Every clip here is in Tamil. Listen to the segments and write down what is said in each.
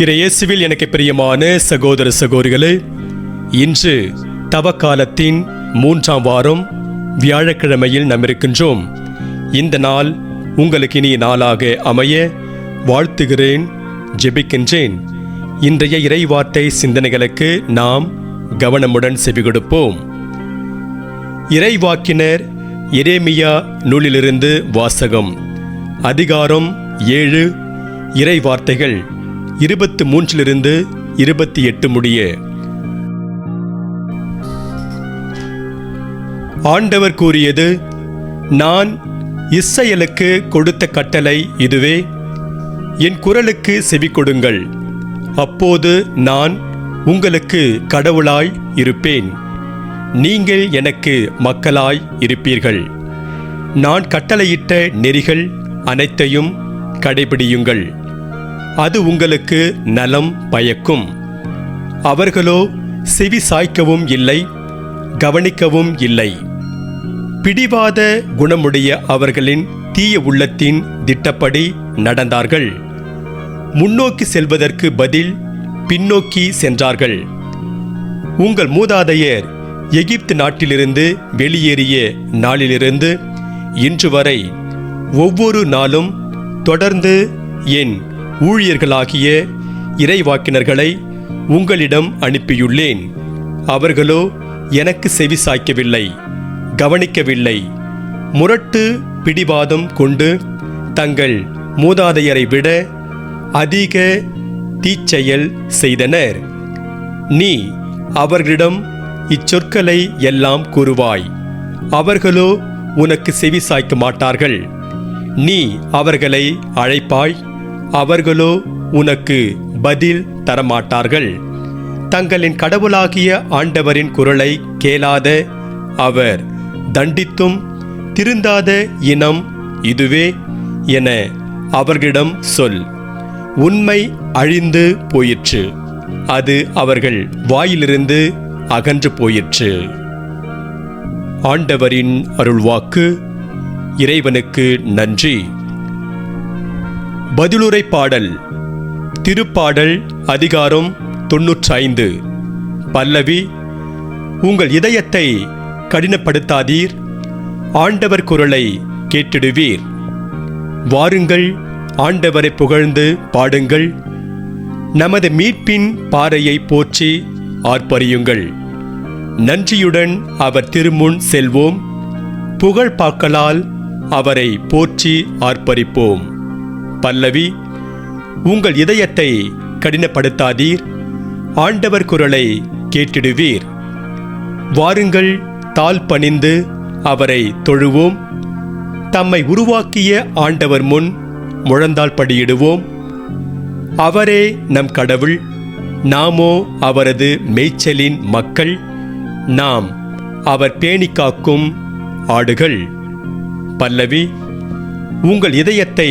இறையேசுவில் எனக்கு பிரியமான சகோதர சகோதரிகளே இன்று தவக்காலத்தின் மூன்றாம் வாரம் வியாழக்கிழமையில் நாம் இருக்கின்றோம் இந்த நாள் உங்களுக்கு இனிய நாளாக அமைய வாழ்த்துகிறேன் ஜெபிக்கின்றேன். இன்றைய இறைவார்த்தை சிந்தனைகளுக்கு நாம் கவனமுடன் செவி கொடுப்போம் இறைவாக்கினர் எரேமியா நூலிலிருந்து வாசகம் அதிகாரம் ஏழு இறைவார்த்தைகள் இருபத்து மூன்றிலிருந்து இருபத்தி எட்டு முடிய. ஆண்டவர் கூறியது நான் இஸ்ரவேலுக்கு கொடுத்த கட்டளை இதுவே என் குரலுக்கு செவி கொடுங்கள் அப்போது நான் உங்களுக்கு கடவுளாய் இருப்பேன். நீங்கள் எனக்கு மக்களாய் இருப்பீர்கள். நான் கட்டளையிட்ட நெறிகள் அனைத்தையும் கடைபிடியுங்கள். அது உங்களுக்கு நலம் பயக்கும். அவர்களோ செவி சாய்க்கவும் இல்லை கவனிக்கவும் இல்லை. பிடிவாத குணமுடைய அவர்களின் தீய உள்ளத்தின் திட்டப்படி நடந்தார்கள். முன்னோக்கி செல்வதற்கு பதில் பின்னோக்கி சென்றார்கள். உங்கள் மூதாதையர் எகிப்து நாட்டிலிருந்து வெளியேறிய நாளிலிருந்து இன்று வரை ஒவ்வொரு நாளும் தொடர்ந்து என் ஊழியர்களாகிய இறைவாக்கினர்களை உங்களிடம் அனுப்பியுள்ளேன். அவர்களோ எனக்கு செவி சாய்க்கவில்லை கவனிக்கவில்லை. முரட்டு பிடிவாதம் கொண்டு தங்கள் மூதாதையரை விட அதிக தீச்செயல் செய்தனர். நீ அவர்களிடம் இச்சொற்களை எல்லாம் கூறுவாய் அவர்களோ உனக்கு செவி சாய்க்க மாட்டார்கள். நீ அவர்களை அழைப்பாய் அவர்களோ உனக்கு பதில் தரமாட்டார்கள். தங்களின் கடவுளாகிய ஆண்டவரின் குரலை கேளாத அவர் தண்டித்தும் திருந்தாத இனம் இதுவே என அவர்களிடம் சொல். உண்மை அழிந்து போயிற்று. அது அவர்கள் வாயிலிருந்து அகன்று போயிற்று. ஆண்டவரின் அருள்வாக்கு இறைவனுக்கு நன்றி. பதிலுரை பாடல். திருப்பாடல் அதிகாரம் தொன்னூற்றைந்து. பல்லவி உங்கள் இதயத்தை கடினப்படுத்தாதீர். ஆண்டவர் குரலை கேட்டிடுவீர். வாருங்கள் ஆண்டவரை புகழ்ந்து பாடுங்கள். நமது மீட்பின் பாறையை போற்றி ஆர்ப்பரியுங்கள். நன்றியுடன் அவர் திருமுன் செல்வோம். புகழ் பாக்கலால் அவரை போற்றி ஆர்ப்பரிப்போம். பல்லவி உங்கள் இதயத்தை கடினப்படுத்தாதீர். ஆண்டவர் குரலை கேட்டிடுவீர். வாருங்கள் தால் பணிந்து அவரை தொழுவோம். தம்மை உருவாக்கிய ஆண்டவர் முன் முழந்தால் படியிடுவோம். அவரே நம் கடவுள் நாமோ அவரது மேய்ச்சலின் மக்கள் நாம் அவர் பேணி காக்கும் ஆடுகள். பல்லவி உங்கள் இதயத்தை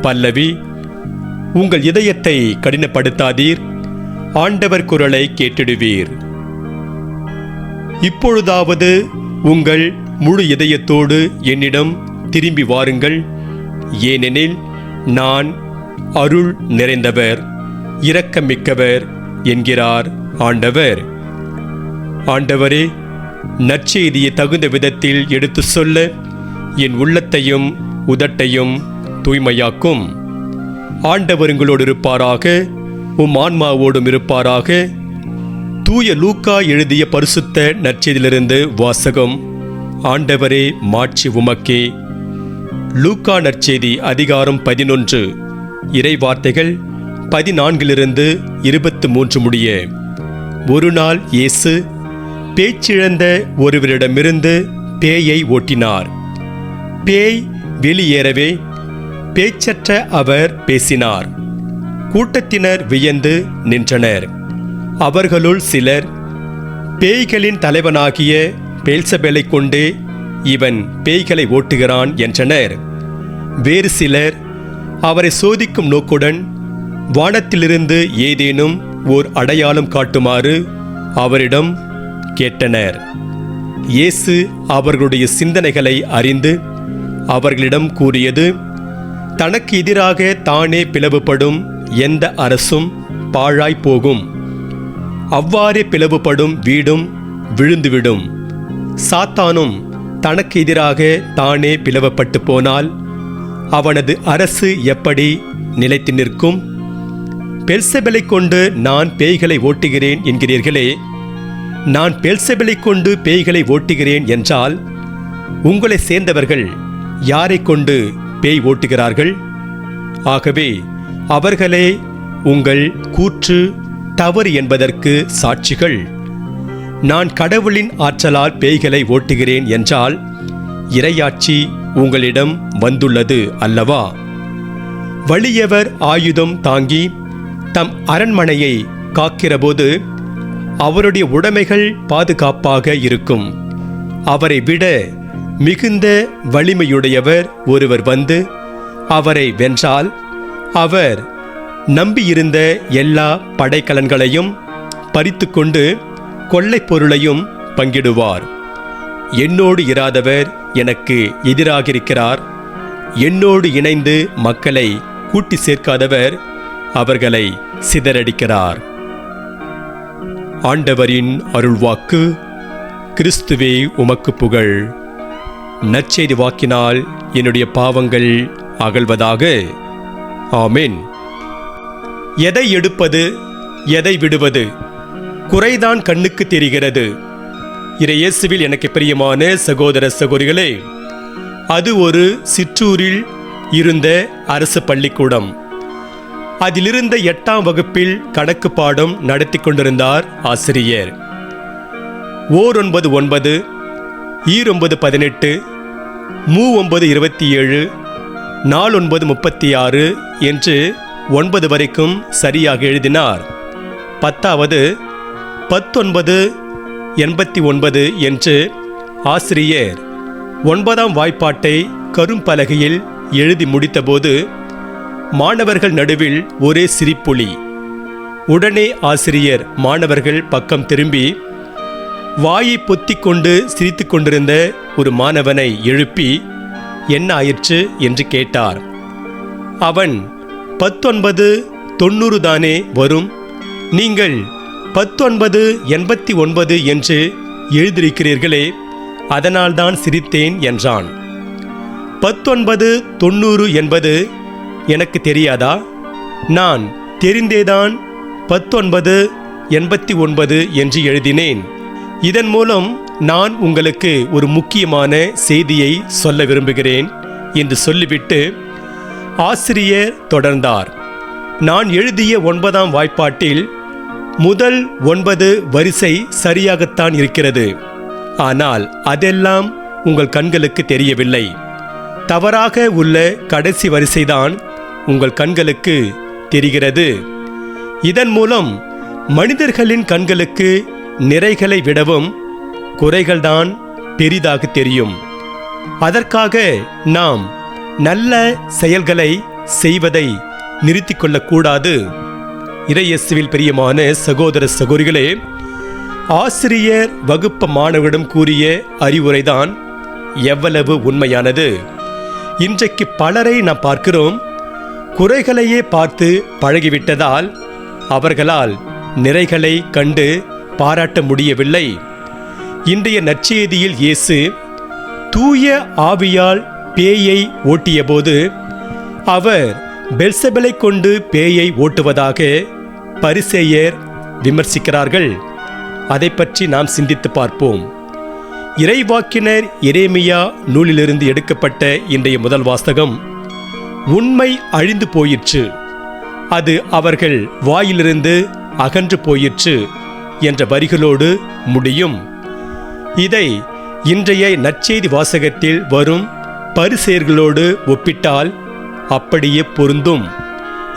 பல்லவி உங்கள் இதயத்தை கடினப்படுத்தாதீர் ஆண்டவர் குரலை கேட்டிடுவீர். இப்பொழுதாவது உங்கள் முழு இதயத்தோடு என்னிடம் திரும்பி வாருங்கள். ஏனெனில் நான் அருள் நிறைந்தவர் இரக்கமிக்கவர் என்கிறார் ஆண்டவர். ஆண்டவரே நற்செய்தியை தகுந்த விதத்தில் எடுத்து சொல்ல என் உள்ளத்தையும் உதட்டையும் தூய்மையாக்கும். ஆண்டவருங்களோடு இருப்பாராக உம் ஆன்மாவோடும் இருப்பாராக. தூய லூக்கா எழுதிய பரிசுத்த நற்செய்தியிலிருந்து வாசகம். ஆண்டவரே மாட்சி உமக்கே. லூக்கா நற்செய்தி அதிகாரம் பதினொன்று. இறை வார்த்தைகள் பதினான்கிலிருந்து இருபத்து மூன்று முடிய. ஒரு நாள் இயேசு பேச்சிழந்த ஒருவரிடமிருந்து பேயை ஓட்டினார். பேய் வெளியேறவே பேச்சற்ற அவர் பேசினார். கூட்டத்தினர் வியந்து நின்றனர். அவர்களுள் சிலர் பேய்களின் தலைவனாகிய பேல்சபேலை கொண்டு இவன் பேய்களை ஓட்டுகிறான் என்றனர். வேறு சிலர் அவரை சோதிக்கும் நோக்குடன் வானத்திலிருந்து ஏதேனும் ஓர் அடையாளம் காட்டுமாறு அவரிடம் கேட்டனர். இயேசு அவர்களுடைய சிந்தனைகளை அறிந்து அவர்களிடம் கூறியது தனக்கு எதிராக தானே பிளவுபடும் எந்த அரசும் பாழாய் போகும். அவ்வாறே பிளவுபடும் வீடும் விழுந்துவிடும். சாத்தானும் தனக்கு எதிராக தானே பிளவப்பட்டு போனால் அவனது அரசு எப்படி நிலைத்து நிற்கும்? பெல்செபலை கொண்டு நான் பேய்களை ஓட்டுகிறேன் என்கிறீர்களே. நான் பெல்செபலை கொண்டு பேய்களை ஓட்டுகிறேன் என்றால் உங்களை சேர்ந்தவர்கள் யாரை கொண்டு பேய் ஓட்டுகிறார்கள். ஆகவே அவர்களே உங்கள் கூற்று தவறு என்பதற்கு சாட்சிகள். நான் கடவுளின் ஆற்றலால் பேய்களை ஓட்டுகிறேன் என்றால் இரையாட்சி உங்களிடம் வந்துள்ளது அல்லவா? வலியவர் ஆயுதம் தாங்கி தம் அரண்மனையை காக்கிறபோது அவருடைய உடைமைகள் பாதுகாப்பாக இருக்கும். அவரை விட மிகுந்த வலிமையுடையவர் ஒருவர் வந்து அவரை வென்றால் அவர் நம்பியிருந்த எல்லா படைக்கலன்களையும் பறித்துக்கொண்டு கொள்ளைப் பொருளையும் பங்கிடுவார். என்னோடு இராதவர் எனக்கு எதிராக இருக்கிறார் என்னோடு இணைந்து மக்களை கூட்டி சேர்க்காதவர் அவர்களை சிதறடிக்கிறார். ஆண்டவரின் அருள்வாக்கு கிறிஸ்துவே உமக்கு புகழ். நற்செய்தி வாக்கினால் என்னுடைய பாவங்கள் அகழ்வதாக. ஆமீன். எதை எடுப்பது எதை விடுவது? குறைதான் கண்ணுக்கு தெரிகிறது. இறையேசுவில் எனக்கு பிரியமான சகோதர சகோதரிகளே அது ஒரு சிற்றூரில் இருந்த அரசு பள்ளிக்கூடம். அதிலிருந்த எட்டாம் வகுப்பில் கணக்கு பாடம் நடத்தி கொண்டிருந்தார் ஆசிரியர். ஓர் ஒன்பது ஒன்பது ஈரொன்பது பதினெட்டு மூ ஒன்பது இருபத்தி ஏழு நாலு ஒன்பது முப்பத்தி ஆறு என்று ஒன்பது வரைக்கும் சரியாக எழுதினார். பத்தாவது பத்தொன்பது எண்பத்தி ஒன்பது என்று ஆசிரியர் ஒன்பதாம் வாய்ப்பாட்டை கரும்பலகையில் எழுதி முடித்தபோது மாணவர்கள் நடுவில் ஒரே சிரிப்புளி உடனே ஆசிரியர் மாணவர்கள் பக்கம் திரும்பி வாயை பொத்தி கொண்டு சிரித்து கொண்டிருந்த ஒரு மாணவனை எழுப்பி என்ன ஆயிற்று? என்று கேட்டார். அவன் பத்தொன்பது தொண்ணூறு தானே வரும்? நீங்கள் பத்தொன்பது எண்பத்தி ஒன்பது என்று எழுதியிருக்கிறீர்களே அதனால்தான் சிரித்தேன் என்றான். பத்தொன்பது தொண்ணூறு என்பது எனக்கு தெரியாதா? நான் தெரிந்தேதான் பத்தொன்பது எண்பத்தி ஒன்பது என்று எழுதினேன். இதன் மூலம் நான் உங்களுக்கு ஒரு முக்கியமான செய்தியை சொல்ல விரும்புகிறேன் என்று சொல்லிவிட்டு ஆசிரியர் தொடர்ந்தார். நான் எழுதிய ஒன்பதாம் வாய்ப்பாட்டில் முதல் ஒன்பது வரிசை சரியாகத்தான் இருக்கிறது. ஆனால் அதெல்லாம் உங்கள் கண்களுக்கு தெரியவில்லை. தவறாக உள்ள கடைசி வரிசைதான் உங்கள் கண்களுக்கு தெரிகிறது. இதன் மூலம் மனிதர்களின் கண்களுக்கு நிறைகளை விடவும் குறைகள்தான் பெரிதாக தெரியும். அதற்காக நாம் நல்ல செயல்களை செய்வதை நிறுத்தி கொள்ளக்கூடாது. இறையசுவில் பிரியமான சகோதர சகோதரிகளே ஆசிரியர் வகுப்பு மாணவரிடம் கூறிய அறிவுரைதான் எவ்வளவு உண்மையானது. இன்றைக்கு பலரை நாம் பார்க்கிறோம். குறைகளையே பார்த்து பழகிவிட்டதால் அவர்களால் நிறைகளை கண்டு பாராட்ட முடியவில்லை. இன்றைய நற்செய்தியில் இயேசு தூய ஆவியால் பேயை ஓட்டியபோது அவர் பெல்செபலை கொண்டு பேயை ஓட்டுவதாக பரிசேயர் விமர்சிக்கிறார்கள். அதை பற்றி நாம் சிந்தித்து பார்ப்போம். இறைவாக்கினர் எரேமியா நூலிலிருந்து எடுக்கப்பட்ட இன்றைய முதல் வாசகம். உண்மை அழிந்து போயிற்று. அது அவர்கள் வாயிலிருந்து அகன்று போயிற்று. என்ற வரிகளோடு முடியும். இதை இன்றைய நற்செய்தி வாசகத்தில் வரும் பரிசெயர்களோடு ஒப்பிட்டால் அப்படியே பொருந்தும்.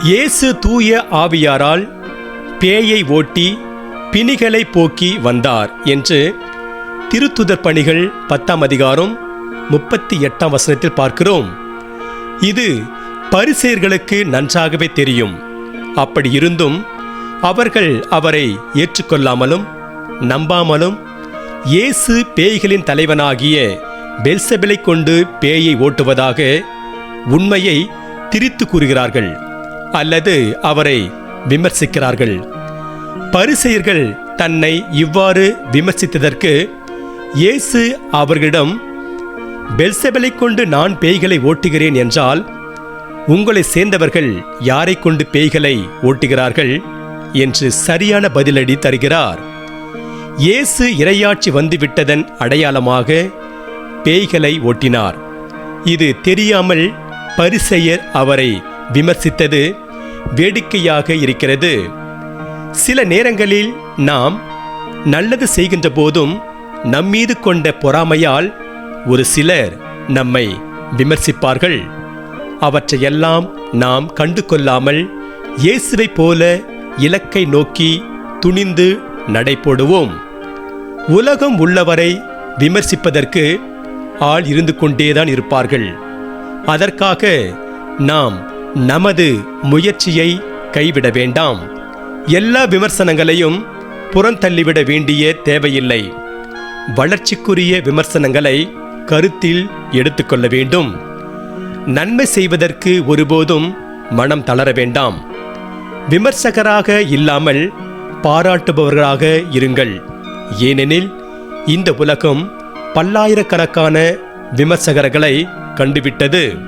இயேசு தூய ஆவியாரால் பேயை ஓட்டி பிணிகளை போக்கி வந்தார் என்று திருத்துதர் பணிகள் பத்தாம் அதிகாரம் முப்பத்தி எட்டாம் வசனத்தில் பார்க்கிறோம். இது பரிசேயர்களுக்கு நன்றாகவே தெரியும். அப்படி இருந்தும் அவர்கள் அவரை ஏற்றுக்கொள்ளாமலும் நம்பாமலும் இயேசு பேய்களின் தலைவனாகிய பெல்செபலை கொண்டு பேயை ஓட்டுவதாக உண்மையை திரித்து கூறுகிறார்கள் அல்லது அவரை விமர்சிக்கிறார்கள். பரிசெயர்கள் தன்னை இவ்வாறு விமர்சித்ததற்கு இயேசு அவர்களிடம் பெல்செபலை கொண்டு நான் பேய்களை ஓட்டுகிறேன் என்றால் உங்களை சேர்ந்தவர்கள் யாரை கொண்டு பேய்களை ஓட்டுகிறார்கள்? என்று சரியான பதிலடி தருகிறார். இயேசு இரையாட்சி வந்துவிட்டதன் அடையாளமாக பேய்களை ஓட்டினார். இது தெரியாமல் பரிசெயர் அவரை விமர்சித்தது வேடிக்கையாக இருக்கிறது. சில நேரங்களில் நாம் நல்லது செய்கின்ற போதும் நம்மீது கொண்ட பொறாமையால் ஒரு சிலர் நம்மை விமர்சிப்பார்கள். அவற்றையெல்லாம் நாம் கண்டு கொள்ளாமல் இயேசுவைப் போல இலக்கை நோக்கி துணிந்து நடைபோடுவோம். உலகம் உள்ளவரை விமர்சிப்பதற்கு ஆள் இருந்து கொண்டேதான் இருப்பார்கள். அதற்காக நாம் நமது முயற்சியை கைவிட வேண்டாம். எல்லா விமர்சனங்களையும் புறந்தள்ளிவிட வேண்டிய தேவையில்லை. வளர்ச்சிக்குரிய விமர்சனங்களை கருத்தில் எடுத்துக்கொள்ள வேண்டும். நன்மை செய்வதற்கு ஒருபோதும் மனம் தளர வேண்டாம். விமர்சகராக இல்லாமல் பாராட்டுபவர்களாக இருங்கள். ஏனெனில் இந்த உலகம் பல்லாயிரக்கணக்கான விமர்சகர்களை கண்டுவிட்டது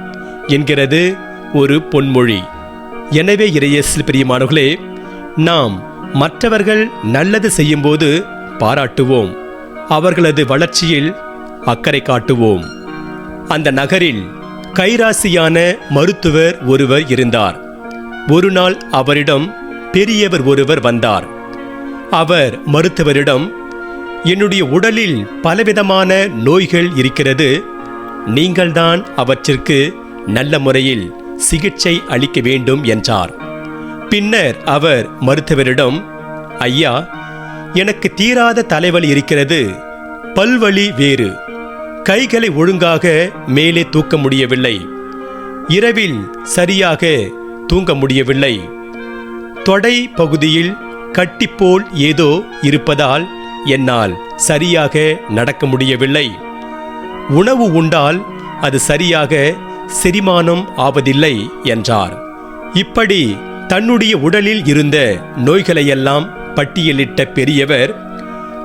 என்கிறது ஒரு பொன்மொழி. எனவே இறையேசில் பிரியமானவர்களே நாம் மற்றவர்கள் நல்லது செய்யும்போது பாராட்டுவோம். அவர்களது வளர்ச்சியில் அக்கறை காட்டுவோம். அந்த நகரில் கைராசியான மருத்துவர் ஒருவர் இருந்தார். ஒரு நாள் அவரிடம் பெரியவர் ஒருவர் வந்தார். அவர் மருத்துவரிடம் என்னுடைய உடலில் பலவிதமான நோய்கள் இருக்கிறது. நீங்கள்தான் அவற்றிற்கு நல்ல முறையில் சிகிச்சை அளிக்க வேண்டும் என்றார். பின்னர் அவர் மருத்துவரிடம் ஐயா எனக்கு தீராத தலைவலி இருக்கிறது. பல்வலி வேறு. கைகளை ஒழுங்காக மேலே தூக்க முடியவில்லை. இரவில் சரியாக தூங்க முடியவில்லை. தொடை பகுதியில் கட்டிப்போல் ஏதோ இருப்பதால் என்னால் சரியாக நடக்க முடியவில்லை. உணவு உண்டால் அது சரியாக செரிமானம் ஆவதில்லை என்றார். இப்படி தன்னுடைய உடலில் இருந்த நோய்களையெல்லாம் பட்டியலிட்ட பெரியவர்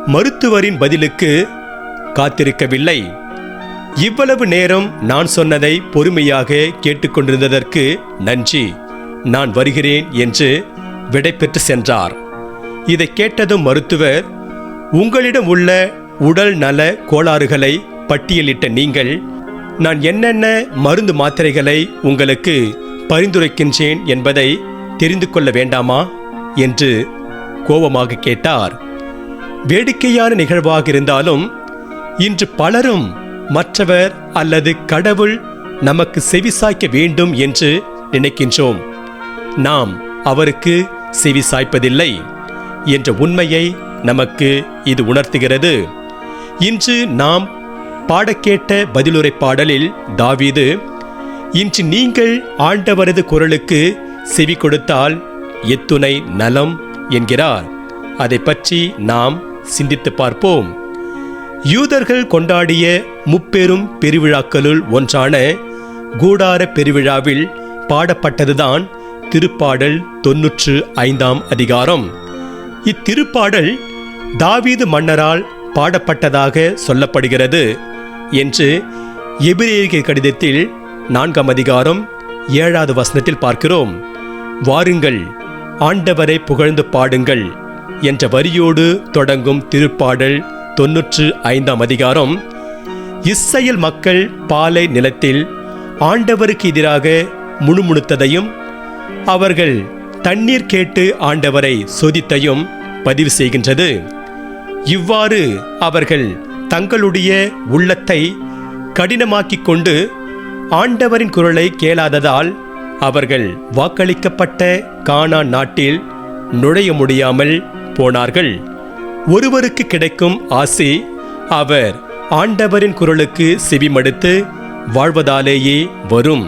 மருத்துவரின் பதிலுக்கு காத்திருக்கவில்லை. இவ்வளவு நேரம் நான் சொன்னதை பொறுமையாக கேட்டுக்கொண்டிருந்ததற்கு நன்றி. நான் வருகிறேன் என்று விடைபெற்று சென்றார். இதை கேட்டதும் மருத்துவர் உங்களிடம் உள்ள உடல் நல கோளாறுகளை பட்டியலிட்ட நீங்கள் நான் என்னென்ன மருந்து மாத்திரைகளை உங்களுக்கு பரிந்துரைக்கின்றேன் என்பதை தெரிந்து கொள்ள வேண்டாமா? என்று கோபமாக கேட்டார். வேடிக்கையான நிகழ்வாக இருந்தாலும் இன்று பலரும் மற்றவர் அல்லது கடவுள் நமக்கு செவிசாய்க்க வேண்டும் என்று நினைக்கின்றோம். நாம் அவருக்கு செவி சாய்ப்பதில்லை என்ற உண்மையை நமக்கு இது உணர்த்துகிறது. இன்று நாம் பாடக்கேட்ட பதிலுரை பாடலில் தாவீது இன்று நீங்கள் ஆண்டவரது குரலுக்கு செவி கொடுத்தால் எத்துணை நலம் என்கிறார். அதை பற்றி நாம் சிந்தித்து பார்ப்போம். யூதர்கள் கொண்டாடிய முப்பெரும் பெருவிழாக்களுள் ஒன்றான கூடார பெருவிழாவில் பாடப்பட்டதுதான் திருப்பாடல் தொன்னூற்று ஐந்தாம் அதிகாரம். இத்திருப்பாடல் தாவீது மன்னரால் பாடப்பட்டதாக சொல்லப்படுகிறது என்று எபிரேய கடிதத்தில் நான்காம் அதிகாரம் ஏழாவது வசனத்தில் பார்க்கிறோம். வாருங்கள் ஆண்டவரை புகழ்ந்து பாடுங்கள் என்ற வரியோடு தொடங்கும் திருப்பாடல் தொன்னூற்று ஐந்தாம் அதிகாரம். இஸ்ரேல் மக்கள் பாலை நிலத்தில் ஆண்டவருக்கு எதிராக முணுமுணுத்ததையும் அவர்கள் தண்ணீர் கேட்டு ஆண்டவரை சொதித்தையும் பதிவு செய்கின்றது. இவ்வாறு அவர்கள் தங்களுடைய உள்ளத்தை கடினமாக்கிக் கொண்டு ஆண்டவரின் குரலை கேளாததால் அவர்கள் வாக்களிக்கப்பட்ட கானா நாட்டில் நுழைய முடியாமல் போனார்கள். ஒருவருக்கு கிடைக்கும் ஆசி அவர் ஆண்டவரின் குரலுக்கு செவிமடுத்து வாழ்வதாலேயே வரும்.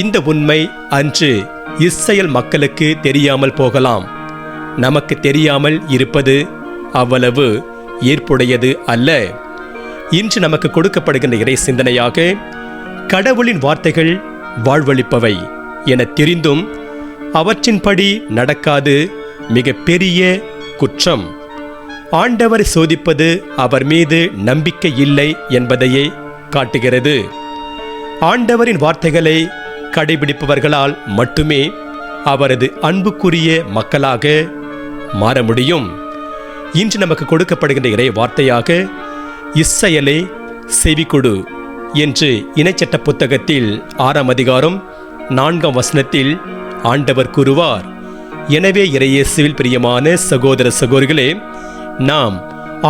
இந்த உண்மை அன்று இஸ்ரேல் மக்களுக்கு தெரியாமல் போகலாம். நமக்கு தெரியாமல் இருப்பது அவ்வளவு ஏற்புடையது அல்ல. இன்று நமக்கு கொடுக்கப்படுகின்ற இறை சிந்தனையாக கடவுளின் வார்த்தைகள் வாழ்வளிப்பவை என தெரிந்தும் அவற்றின்படி நடக்காது மிக பெரிய குற்றம். ஆண்டவரை சோதிப்பது அவர் மீது நம்பிக்கை இல்லை என்பதையே காட்டுகிறது. ஆண்டவரின் வார்த்தைகளை கடைபிடிப்பவர்களால் மட்டுமே அவரது அன்புக்குரிய மக்களாக மாற முடியும். இன்று நமக்கு கொடுக்கப்படுகின்ற இறை வார்த்தையாக இஸ்ரயலே செவிக்கொடு என்று இணைச்சட்ட புத்தகத்தில் ஆறாம் அதிகாரம் நான்காம் வசனத்தில் ஆண்டவர் கூறுவார் எனவே இறையேசுவில் பிரியமான சகோதர சகோதரிகளே நாம்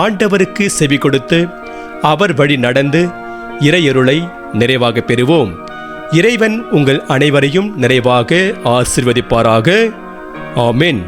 ஆண்டவருக்கு செவி கொடுத்து அவர் வழி நடந்து இறையருளை நிறைவாக பெறுவோம். இறைவன் உங்கள் அனைவரையும் நிறைவாக ஆசிர்வதிப்பாராக. ஆமென்.